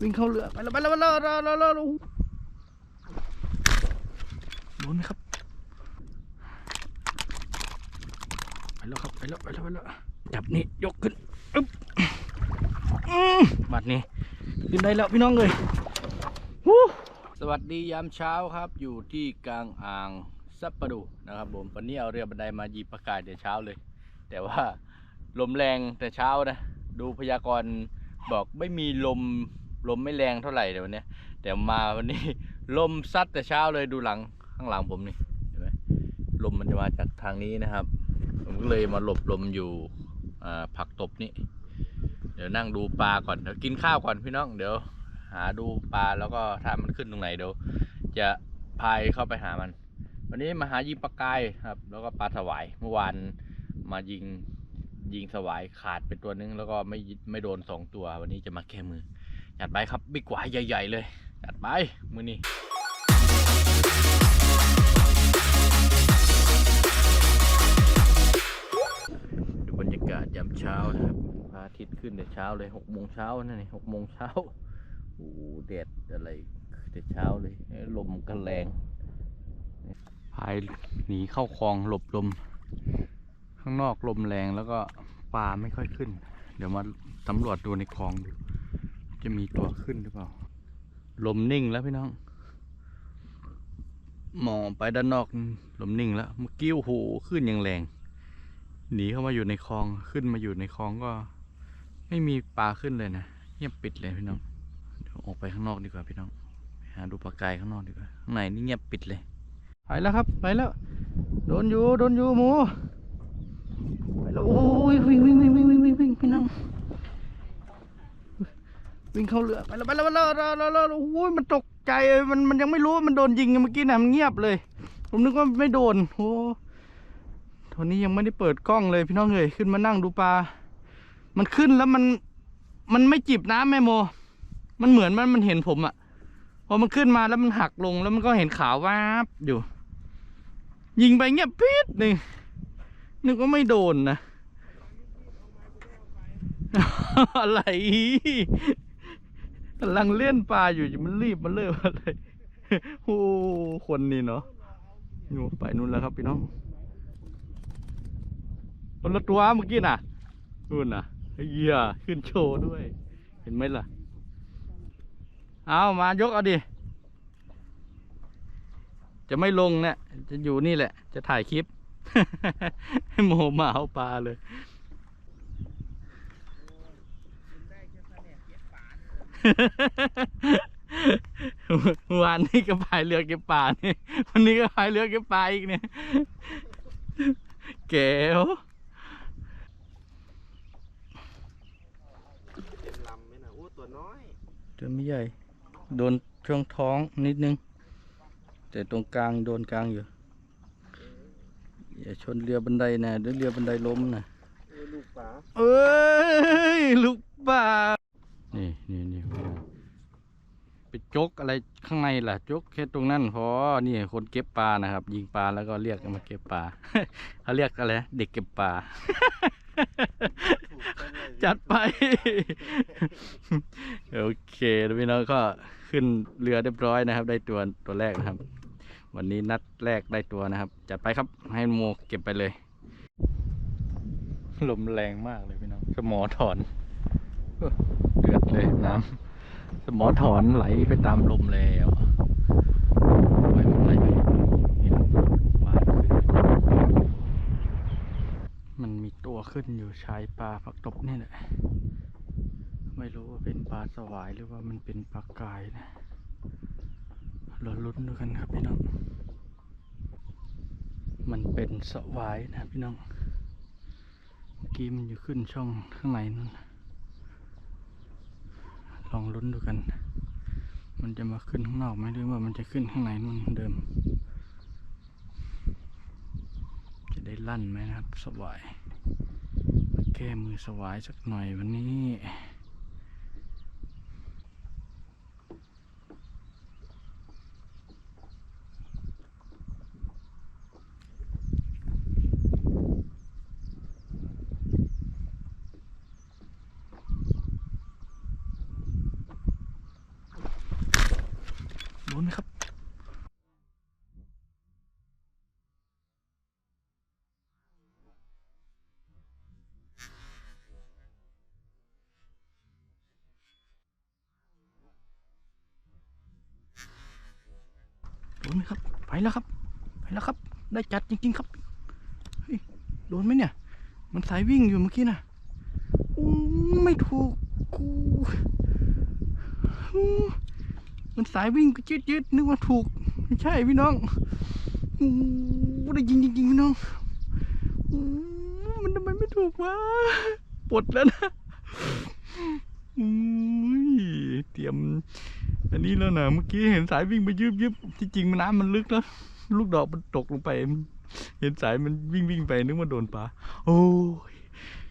วิ่งเข้าเรือไปแล้วไปแล้วไปแล้วไปแล้วไปแล้วไปแล้วโดนไหมครับไปแล้วครับไปแล้วไปแล้วไปแล้วจับนี่ยกขึ้นอึ๊บอืมบัดนี้ขึ้นได้แล้วพี่น้องเลยวู้สวัสดียามเช้าครับ อยู่ที่กลางอ่างซับปะดูนะครับผมวันนี้เอาเรือบันไดมายีประกาศแต่เช้าเลย แต่ว่าลมแรงแต่เช้านะ ดูพยากรณ์ บอกไม่มีลมลมไม่แรงเท่าไหร่เดี๋ยววันนี้แต่มาวันนี้ลมซัดแต่เช้าเลยดูหลังข้างหลังผมนี่เห็นไหมลมมันจะมาจากทางนี้นะครับ ผมก็เลยมาหลบลมอยู่ผักตบนี่เดี๋ยวนั่งดูปลาก่อนเดี๋ยวกินข้าวก่อนพี่น้องเดี๋ยว หาดูปลาแล้วก็ถ้ามันขึ้นตรงไหนเดี๋ยวจะพายเข้าไปหามัน วันนี้มาหายิงปลากายครับ แล้วก็ปลาสวายเมื่อวานมายิง ยิงสวายขาดไปตัวนึง แล้วก็ไม่ไม่โดนสองตัววันนี้จะมาแค่มือจัดไปครับบิ๊กหวายใหญ่ ๆ เลยจัดไปมือนี้ดูบรรยากาศยามเช้านะครับพระอาทิตย์ขึ้นแต่เช้าเลยหกโมงเช้านั่นนี่หกโมงเช้าโอ้โหแดดอะไรแต่เช้าเลยลมกันแรงพายหนีเข้าคลองหลบลม ข้างนอกลมแรงแล้วก็ปลาไม่ค่อยขึ้น เดี๋ยวมาสำรวจดูในคลองดู จะมีตัวขึ้นหรือเปล่า ลมนิ่งแล้วพี่น้อง มองไปด้านนอกลมนิ่งแล้ว เมื่อกี้โอ้โหขึ้นยังแรง หนีเข้ามาอยู่ในคลองขึ้นมาอยู่ในคลองก็ ไม่มีปลาขึ้นเลยนะเงียบปิดเลยพี่น้อง เดี๋ยวออกไปข้างนอกดีกว่าพี่น้องไปหาดูปลากายข้างนอกดีกว่าข้างในนี่เงียบปิดเลย ไปแล้วครับ ไปแล้ว โดนอยู่ โดนอยู่หมู ไปแล้วโอ้ยวิ่งวิ่งวิ่งวิ่งวิ่งวิ่งวิ่งพี่น้องวิ่งเข้าเรือไปแล้วไปแล้วไปแล้วแล้วแล้วโอ้ยมันตกใจมันมันยังไม่รู้มันโดนยิงเมื่อกี้นะมันเงียบเลย ผมนึกว่าไม่โดนโอ้ตอนนี้ยังไม่ได้เปิดกล้องเลยพี่น้องเอ้ยขึ้นมานั่งดูปลา มันขึ้นแล้วมันมันไม่จิบน้ำแม่โม มันเหมือนมันมันเห็นผมอะ่ะพอมันขึ้นมาแล้วมันหักลงแล้วมันก็เห็นขาววาบอยู่ ยิงไปเงียบปิดหนึ่ง นึกว่าไม่โดนนะ อะไรกำลังเล่นปลาอยู่มันรีบมันเลิกอะไรโอ้คนนี่เนาะอยู่ไปนู่นแล้วครับพี่น้องคนละตัวเมื่อกี้น่ะนู่นน่ะเหี้ยขึ้นโชว์ด้วย เห็นไหมล่ะ เอามายกเอาดิ จะไม่ลงเนี่ยจะอยู่นี่แหละ จะถ่ายคลิป ให้โมมาเอาปลาเลยเมื่อวานนี้ก็พายเรือเก็บปลานี่วันนี้ก็พายเรือเก็บปลาอีกเนี่ยแก้วเต็มลำไหมนะโอ้ตัวน้อยตัวไม่ใหญ่ โดนช่วงท้องนิดนึง แต่ตรงกลางโดนกลางอยู่ อย่าชนเรือบันไดนะเดี๋ยวเรือบันไดล้มนะเออลูกป๋าเอ้ยลูกป่านี่นี่นี่ไปจกอะไรข้างในล่ะจกแค่ตรงนั้นพอนี่คนเก็บปลานะครับ ยิงปลาแล้วก็เรียกมาเก็บปลาเขาเรียกอะไรนะเด็กเก็บปลาถูกไปเลยจัดไป โอเคแล้วพี่น้องก็ขึ้นเรือเรียบร้อยนะครับ ได้ตัวตัวแรกนะครับ วันนี้นัดแรกได้ตัวนะครับ จัดไปครับให้โมเก็บไปเลย ลมแรงมากเลยพี่น้องสมอถอนเดือดเลยน้ำสมอถอนไหลไปตามลมแล้วไหลมันไหลไปเห็นวาขึ้นมันมีตัวขึ้นอยู่ชายปลาผักตบนี่แหละไม่รู้ว่าเป็นปลาสวายหรือว่ามันเป็นปลากายนะ เราลุ้นดูกันครับพี่น้อง มันเป็นสวายนะพี่น้องเมื่อกี้มันอยู่ขึ้นช่องข้างในนั่นลองลุ้นดูกัน มันจะมาขึ้นข้างนอกไหมหรือว่ามันจะขึ้นข้างในนู่นเหมือนเดิม จะได้ลั่นไหมนะครับ สวายแก้มือสวายสักหน่อยวันนี้ นไหมครับ ไปแล้วครับ ไปแล้วครับ ได้จัดจริง ๆ ครับเฮ้ยโดนไหมเนี่ย มันสายวิ่งอยู่เมื่อกี้นะไม่ถูกกูมันสายวิ่งก็ยืดยืดๆนึกว่าถูก ไม่ใช่พี่น้องอู้ได้ยิงจริงๆพี่น้องอู้มันทำไมไม่ถูกวะปวดแล้วนะอุ้ยเตรียม อันนี้แล้วนะเมื่อกี้เห็นสายวิ่งไปยืบยืบที่จริงมันน้ำมันลึกแล้วลูกดอกมันตกลงไป เห็นสายมันวิ่งวิ่งไปนึกว่าโดนปลาโอ้ย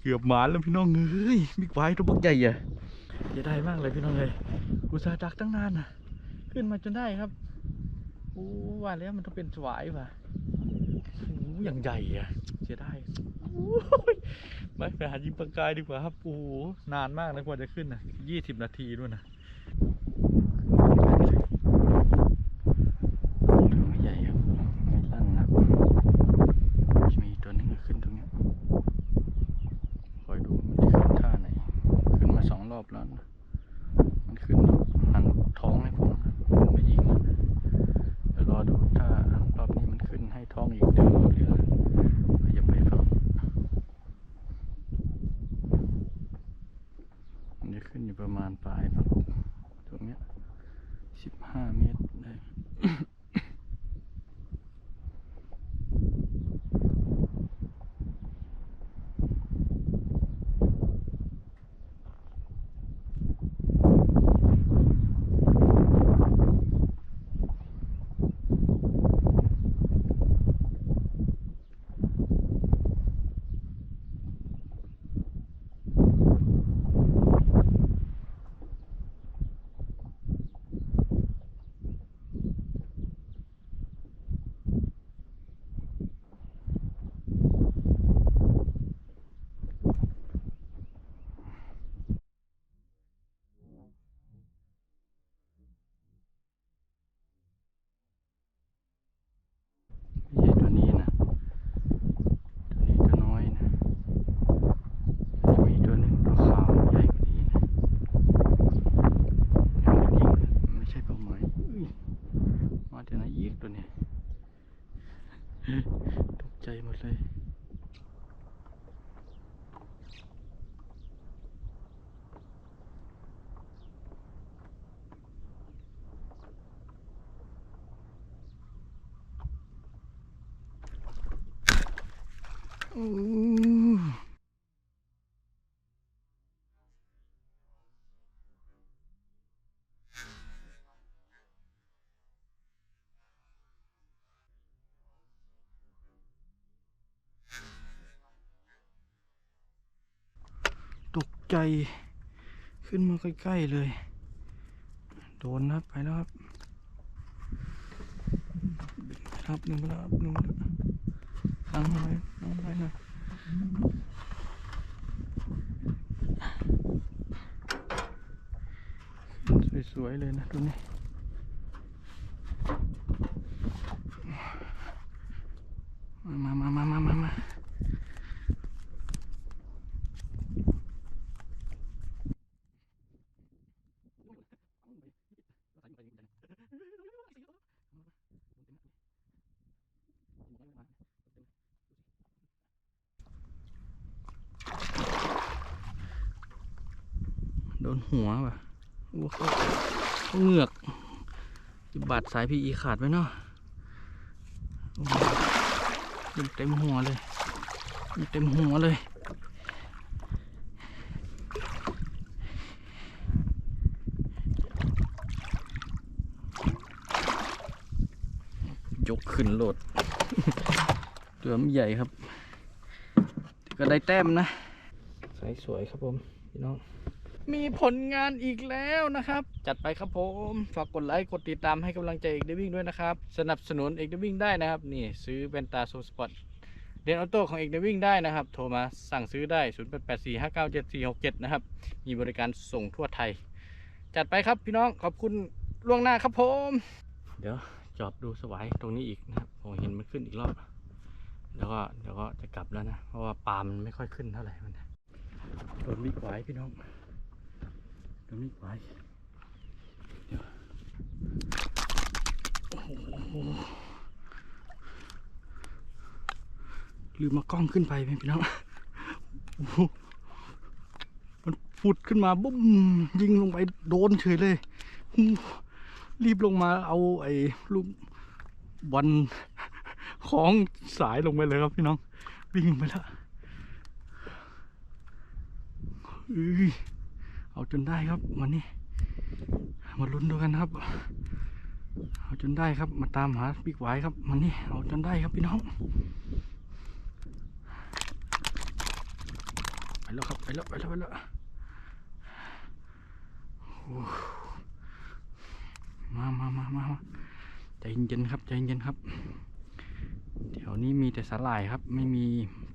เกือบหมาแล้วพี่น้องเอ้ยบิ๊กไวตัวบักใหญ่อะเสียดายมากเลยพี่น้องเลยกูสาดักตั้งนานนะขึ้นมาจนได้ครับโอ้ว่าแล้วมันต้องเป็นสวายว่ะโอ้อย่างใหญ่อะเสียดายไม่ไปหายิงปลากายดีกว่าครับโอ้นานมากนะกว่าจะขึ้นนะยี่สิบนาทีด้วยนะ อีกตัวเนี้ยตกใจหมดเลยอืม ตกใจขึ้นมาใกล้ๆเลย โดนนะครับไปแล้วครับครับหนึ่งแล้วครับหนึ่งไปแล้วตั้งไว้ตั้งไว้หน่อยสวยๆเลยนะตัวนี้ มามามามามามา โดนหัวว่ะโอ้เขาเขาเหงือกบาดสายพีอีขาดไปเนาะเต็มหัวเลย เต็มหัวเลยยกขึ้นโหลดตัวมันใหญ่ครับ ก็ได้แต้มนะ สายสวยครับผม พี่น้อง มีผลงานอีกแล้วนะครับ จัดไปครับผม ฝากกดไลค์กดติดตามให้กำลังใจเอกเดวิ่งด้วยนะครับ สนับสนุนเอกเดวิ่งได้นะครับ นี่ซื้อเป็นตาโซสปอร์ตเรียนออโต้ของเอกเดวิ่งได้นะครับ โทรมาสั่งซื้อได้ 0 8 8 4 5 9 7 4 6 7 นะครับ มีบริการส่งทั่วไทย จัดไปครับพี่น้องขอบคุณล่วงหน้าครับผม เดี๋ยวจอบดูสวายตรงนี้อีกนะครับผมเห็นมันขึ้นอีกรอบ แล้วก็เดี๋ยวก็จะกลับแล้วนะ เพราะว่าปลามันไม่ค่อยขึ้นเท่าไหร่มันโดนมีดไว้พี่น้อง โดนมีดไว้เดี๋ยวโอ้โหลืมมากล้องขึ้นไปเป็นพี่น้องมันฟุดขึ้นมาบุ้มยิงลงไปโดนเฉยเลย รีบลงมาเอาไอ้ลูกบอลของสายลงไปเลยครับพี่น้อง วิ่งไปแล้วอ้ย เอาจนได้ครับมันนี่มาลุ้นดูกันครับ เอาจนได้ครับ มาตามหาบิ๊กไวท์ครับมันนี่เอาจนได้ครับพี่น้องไปแล้วครับไปแล้วไปแล้วไปแล้วมามามามาใจเย็นๆครับใจเย็นๆครับแถวนี้มีแต่สาหร่ายครับ ไม่มี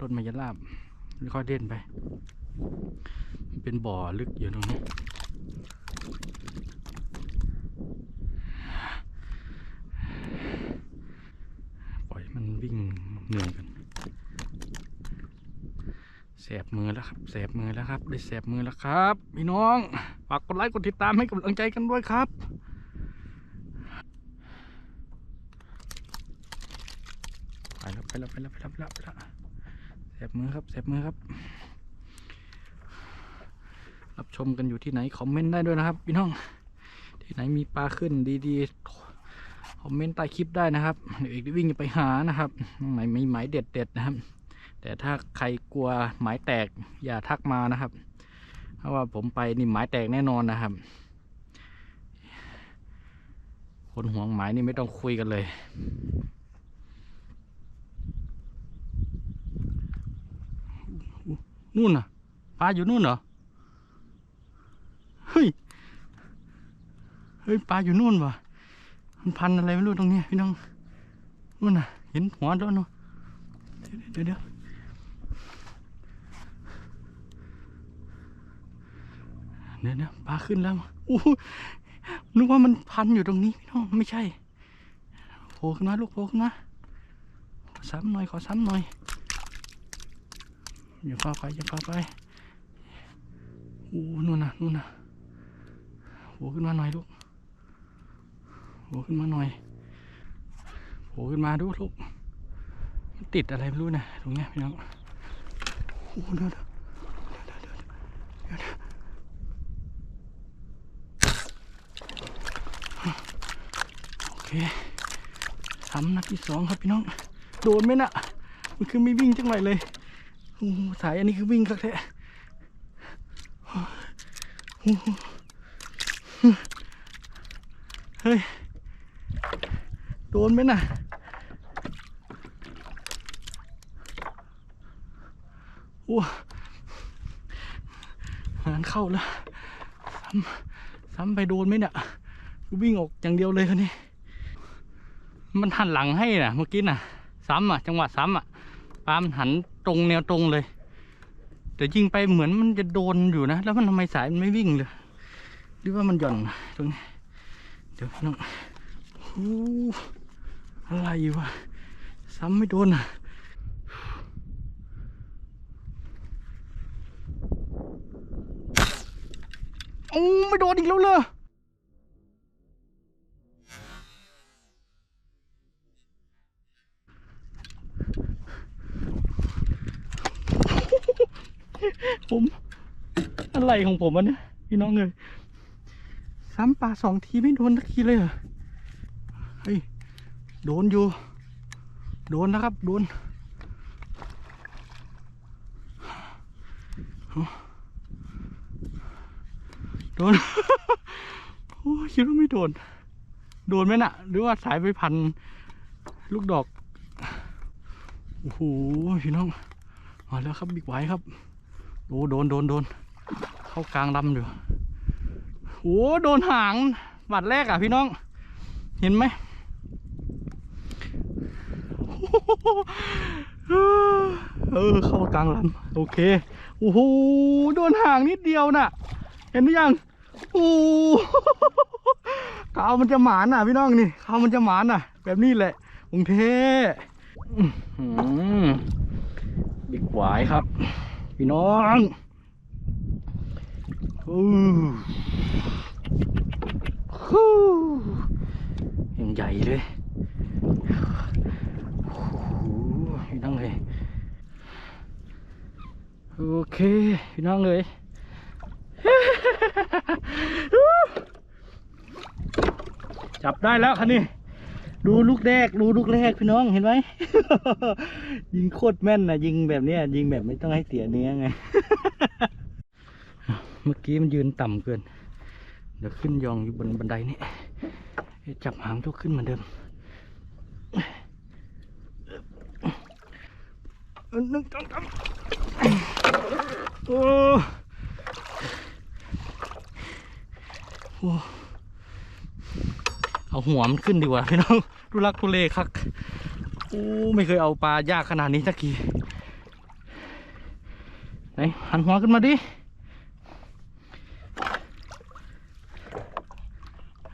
ต้นมะยราบค่อยเด่นไป เป็นบ่อลึกอยู่ตรงนี้ ปล่อยมันวิ่งเหนื่อยกันแสบมือแล้วครับแสบมือแล้วครับ ได้แสบมือแล้วครับ พี่น้องฝากกดไลค์กดติดตามให้กำลังใจกันด้วยครับไปแล้วไปแล้วไปแล้วไปแล้วไปแล้วแสบมือครับแสบมือครับ รับชมกันอยู่ที่ไหนคอมเมนต์ได้ด้วยนะครับพี่น้อง ที่ไหนมีปลาขึ้นดีๆคอมเมนต์ใต้คลิปได้นะครับเดี๋ยวเอกจะวิ่งไปหานะครับหมายมีหมายเด็ดเด็ดๆนะครับ แต่ถ้าใครกลัวหมายแตกอย่าทักมานะครับ เพราะว่าผมไปนี่หมายแตกแน่นอนนะครับ คนห่วงหมายนี่ไม่ต้องคุยกันเลยนู่นน่ะปลาอยู่นู่นเหรอ เฮ้ย เฮ้ยปลาอยู่นู่นวะมันพันอะไรไม่รู้ตรงนี้พี่น้องนู่นน่ะ เห็นหัวแล้วยเนาะเดี๋ยวเดี๋ยวเดี๋ยวเดี๋ยวเดี๋ยวปลาขึ้นแล้วอู้หูนึกว่ามันพันอยู่ตรงนี้พี่น้องไม่ใช่โผล่ขึ้นมาลูกโผล่ขึ้นมาขอซ้ำหน่อยขอซ้ำหน่อยอย่าฟ้าไปอย่าฟ้าไปอู้นู่นน่ะนู่นน่ะ ผล่ขึ้นมาหน่อยลูกโผล่ขึ้นมาหน่อยโผล่ขึ้นมาดูลูกมันติดอะไรไม่รู้นะตรงเนี้ยพี่น้องโอ้โหเดี๋ยวเดี๋ยวเดี๋ยวเดี๋ยวเดี๋ยวเดี๋ยวโอเคทำนัดที่สองครับพี่น้อง โดนไหมน่ะ มันคือไม่วิ่งจังไหนเลยโอ้โหสายอันนี้คือวิ่งคักแท้โอ้โห เฮ้ย โดนไหมน่ะ โอ้งานเข้าแล้ว ซ้ำซ้ำไปโดนไหมเนี่ย วิ่งออกอย่างเดียวเลยคนนี้ มันหันหลังให้น่ะ เมื่อกี้น่ะ ซ้ำอะ จังหวะซ้ำอะปามันหันตรงแนวตรงเลย แต่ยิงไปเหมือนมันจะโดนอยู่นะ แล้วมันทำไมสายมันไม่วิ่งเลย หรือว่ามันหย่อนตรงนี้เดี๋ยวพี่น้องโอ้อะไรวะซ้ำไม่โดนอะโอ้ไม่โดนอีกแล้วเลยผม อะไรของผมวะเนี่ยพี่น้องเลย ซ้ำปลาสองทีไม่โดนสักทีเลยเหรอเฮ้ยโดนอยู่ โดนนะครับ โดนโดนโอ้ยคิดว่าไม่โดน โดนไหมน่ะ หรือว่าสายไปพัน ลูกดอก โอ้โหพี่น้อง มาแล้วครับบิ๊กไวท์ครับโอ้โดนโดนโดน เข้ากลางลำอยู่ โอ้โดนหางบาดแรกอะพี่น้อง เห็นไหมเออเข้ากลางลำโอเคโอ้โหโดนห่างนิดเดียวน่ะ เห็นหรือยังโอ้ขาวมันจะหมาน่ะ พี่น้องนี่ขาวมันจะหมาน่ะ แบบนี้แหละกรุงเทพบิ๊กหวายครับ พี่น้อง ย่างใหญ่เลยโอ้โหพี่น้องเลยโอเคพี่น้องเลยจับได้แล้วคันนี้ดูลูกแรกดูลูกแรกพี่น้องเห็นไหม ยิงโคตรแม่นนะยิงแบบเนี้ยยิงแบบไม่ต้องให้เสียเนื้อไง เมื่อกี้มันยืนต่ำเกิน เดี๋ยวขึ้นยองอยู่บนบันไดนี่จับหางทุกขึ้นเหมือนเดิมเออหนึ่งสองสามโอ้โอ้เอาหัวมันขึ้นดีกว่าพี่น้องดูรักทุเลคักโอ้ไม่เคยเอาปลายากขนาดนี้สักทีไหนหันหัวขึ้นมาดิ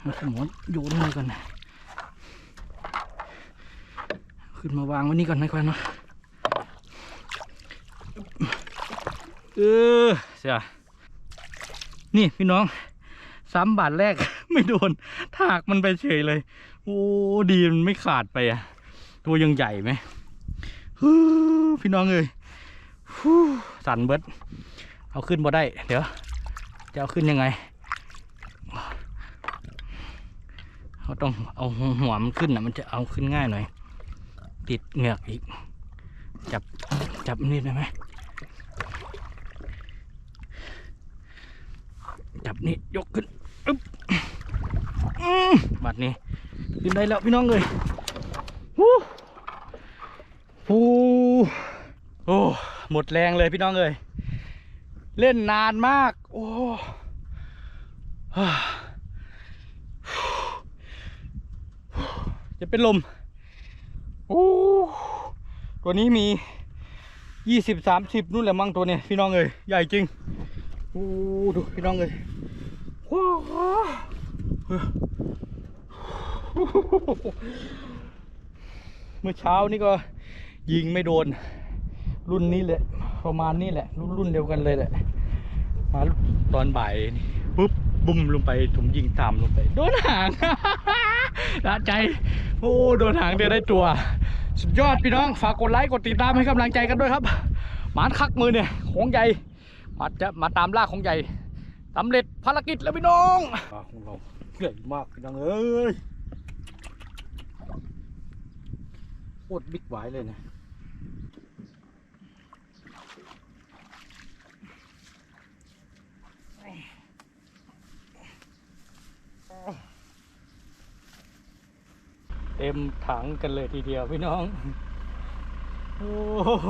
มาสมอนโยนเลยก่อนนะขึ้นมาวางไว้นี่ก่อนนะก่อนเนาะเออเสียนี่พี่น้องซ้ำบาทแรก ไม่โดนถากมันไปเฉยเลย โอ้ดีมันไม่ขาดไปอะ ตัวยังใหญ่ไหมพี่น้องเอ้ยสั่นเบิดเอาขึ้นบ่ได้ เดี๋ยว จะเอาขึ้นยังไง เขาต้องเอาหัวมันขึ้นนะมันจะเอาขึ้นง่ายหน่อย ติดเหงือกอีก จับจับนี่ได้ไหมจับนี่ยกขึ้นอึ๊บอื้อบัดนี้ขึ้นได้แล้วพี่น้องเลยฮู้ฮู้โอ้หมดแรงเลยพี่น้องเลยเล่นนานมาก โอ้ะเป็นลมโอ้ตัวนี้มียี่สิบสามสิบนู่นแหละมั้งตัวเนี้ยพี่น้องเอ้ยใหญ่จริงโอ้ดูพี่น้องเอ้ยว้าวเมื่อเช้านี่ก็ยิงไม่โดน รุ่นนี้แหละ ประมาณนี้แหละ รุ่นรุ่นเดียวกันเลยแหละมาตอนบ่ายปุ๊บบุ้มลงไปผมยิงตามลงไป โดนหาง ละใจ โอ้โดนหางเดียวได้ตัว สุดยอดพี่น้อง ฝากกดไลค์ กดติดตามให้กำลังใจกันด้วยครับ หมานคักมือเนี่ยของใหญ่มาจะมาตามล่าของใหญ่สำเร็จภารกิจแล้วพี่น้องปลาของเราใหญ่มากพี่น้องเอ้ยโคตรบิ๊กไวเลยนะ เต็มถังกันเลยทีเดียวพี่น้อง โอ้โห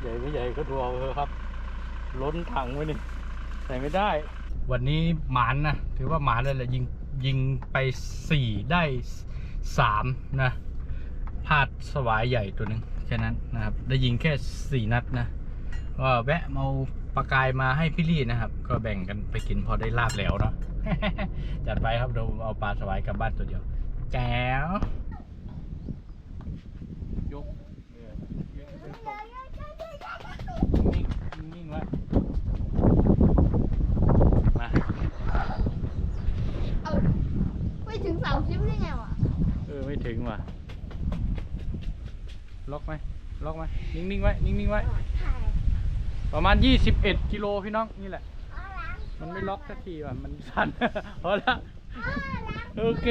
ใหญ่ไม่ใหญ่ก็ดูเอาเถอะครับ ล้นถังไว้นี่ใส่ไม่ได้ วันนี้หมานนะ ถือว่าหมานเลยแหละยิงยิงไปสี่ได้สามนะพลาดสวายใหญ่ตัวหนึ่งแค่นั้นนะครับ ได้ยิงแค่สี่นัดนะก็แวะเอาปลากายมาให้พี่ลี่นะครับ ก็แบ่งกันไปกินพอได้ลาบแล้วเนาะจัดไปครับเดี๋ยวเอาปลาสวายกลับบ้านตัวเดียวแจ๋วยกเออนิ่ง นิ่งไว้มาเอาไม่ถึงสามสิบได้ไงวะเออไม่ถึงว่ะล็อกไหมล็อกไหมนิ่งๆไว้นิ่งๆไว้ ประมาณ 21 กิโลพี่น้องนี่แหละ มันไม่ล็อกสักทีว่ะมันสั่นพอละโอเค